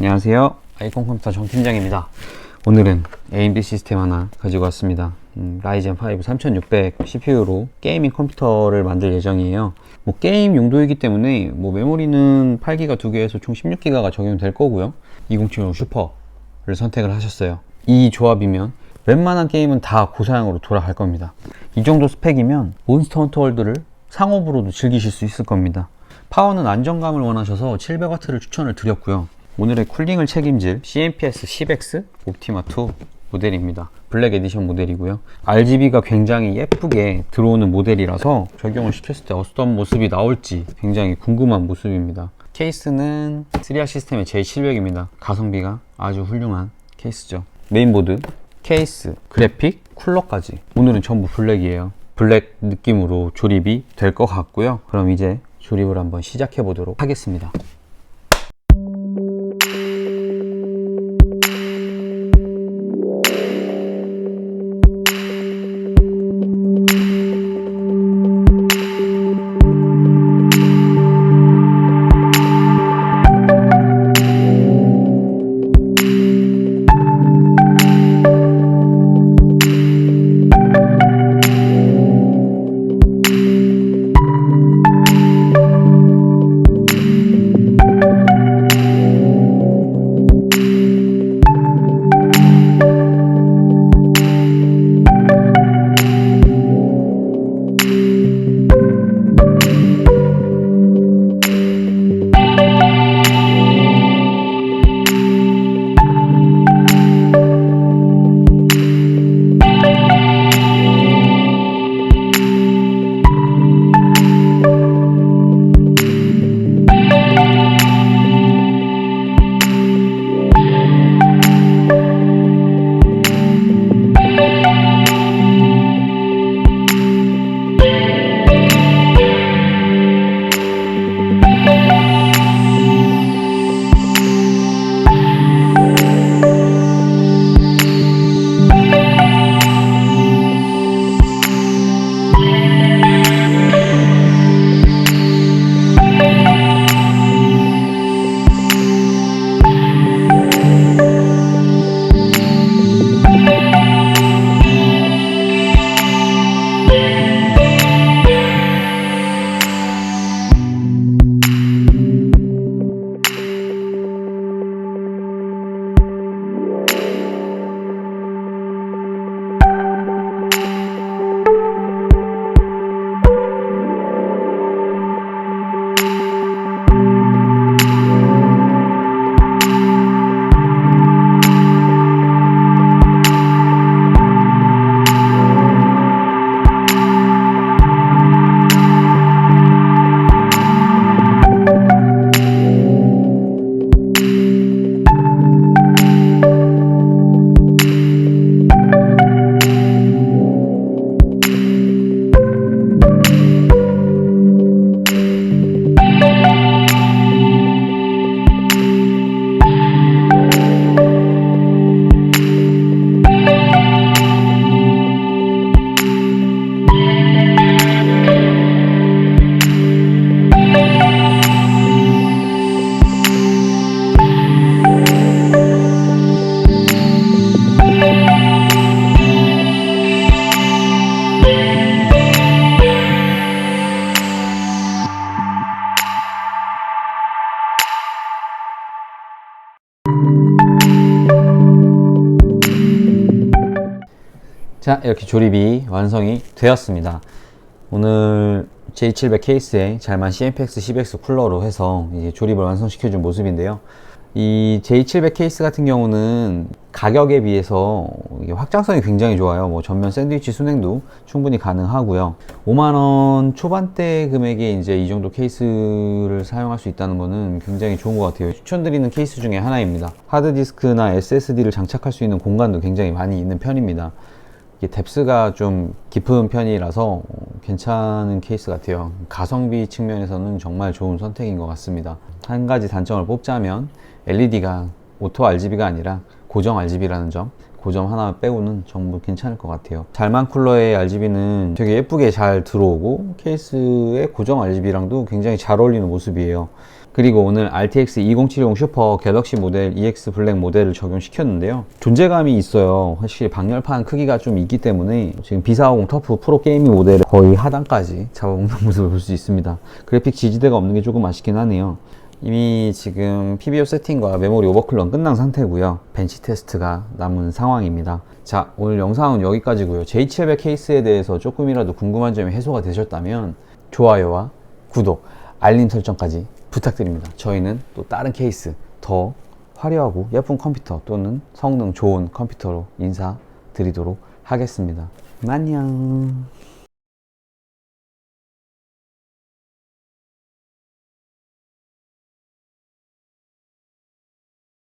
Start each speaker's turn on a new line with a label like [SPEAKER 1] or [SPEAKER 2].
[SPEAKER 1] 안녕하세요. 아이콘 컴퓨터 정 팀장입니다. 오늘은 AMD 시스템 하나 가지고 왔습니다. 음, 라이젠 5 3600 CPU로 게이밍 컴퓨터를 만들 예정이에요. 뭐 게임 용도이기 때문에 뭐 메모리는 8기가 두 개에서 총 16기가가 적용될 거고요. 2075 슈퍼를 선택을 하셨어요. 이 조합이면 웬만한 게임은 다 고사양으로 돌아갈 겁니다. 이 정도 스펙이면 몬스터 헌터 월드를 상업으로도 즐기실 수 있을 겁니다. 파워는 안정감을 원하셔서 700W를 추천을 드렸고요. 오늘의 쿨링을 책임질 CMPS 10X 옵티마 2 모델입니다. 블랙 에디션 모델이고요. RGB가 굉장히 예쁘게 들어오는 모델이라서 적용을 시켰을 때 어떤 모습이 나올지 굉장히 궁금한 모습입니다. 케이스는 3R 시스템의 J700입니다. 가성비가 아주 훌륭한 케이스죠. 메인보드, 케이스, 그래픽, 쿨러까지. 오늘은 전부 블랙이에요. 블랙 느낌으로 조립이 될 것 같고요. 그럼 이제 조립을 한번 시작해 보도록 하겠습니다. 자, 이렇게 조립이 완성이 되었습니다. 오늘 J700 케이스에 잘만 CMPX 10X 쿨러로 해서 이제 조립을 완성시켜 준 모습인데요. 이 J700 케이스 같은 경우는 가격에 비해서 확장성이 굉장히 좋아요. 뭐 전면 샌드위치 순행도 충분히 가능하고요. 5만원 초반대 금액에 이제 이 정도 케이스를 사용할 수 있다는 거는 굉장히 좋은 것 같아요. 추천드리는 케이스 중에 하나입니다. 하드디스크나 SSD를 장착할 수 있는 공간도 굉장히 많이 있는 편입니다. 이게 뎁스가 좀 깊은 편이라서 어, 괜찮은 케이스 같아요. 가성비 측면에서는 정말 좋은 선택인 것 같습니다. 한 가지 단점을 뽑자면 LED가 오토 RGB가 아니라 고정 RGB라는 점. 그점 하나 빼고는 전부 괜찮을 것 같아요. 잘만 쿨러의 RGB는 되게 예쁘게 잘 들어오고 케이스의 고정 RGB랑도 굉장히 잘 어울리는 모습이에요. 그리고 오늘 RTX 2070 슈퍼 갤럭시 모델 EX 블랙 모델을 적용시켰는데요. 존재감이 있어요. 확실히 방열판 크기가 좀 있기 때문에 지금 B450 터프 프로 게이밍 모델의 거의 하단까지 잡아먹는 모습을 볼 수 있습니다. 그래픽 지지대가 없는 게 조금 아쉽긴 하네요. 이미 지금 PBO 세팅과 메모리 오버클럭 끝난 상태고요. 벤치 테스트가 남은 상황입니다. 자, 오늘 영상은 여기까지고요. J700 케이스에 대해서 조금이라도 궁금한 점이 해소가 되셨다면 좋아요와 구독, 알림 설정까지 부탁드립니다. 저희는 또 다른 케이스 더 화려하고 예쁜 컴퓨터 또는 성능 좋은 컴퓨터로 인사드리도록 하겠습니다. 안녕.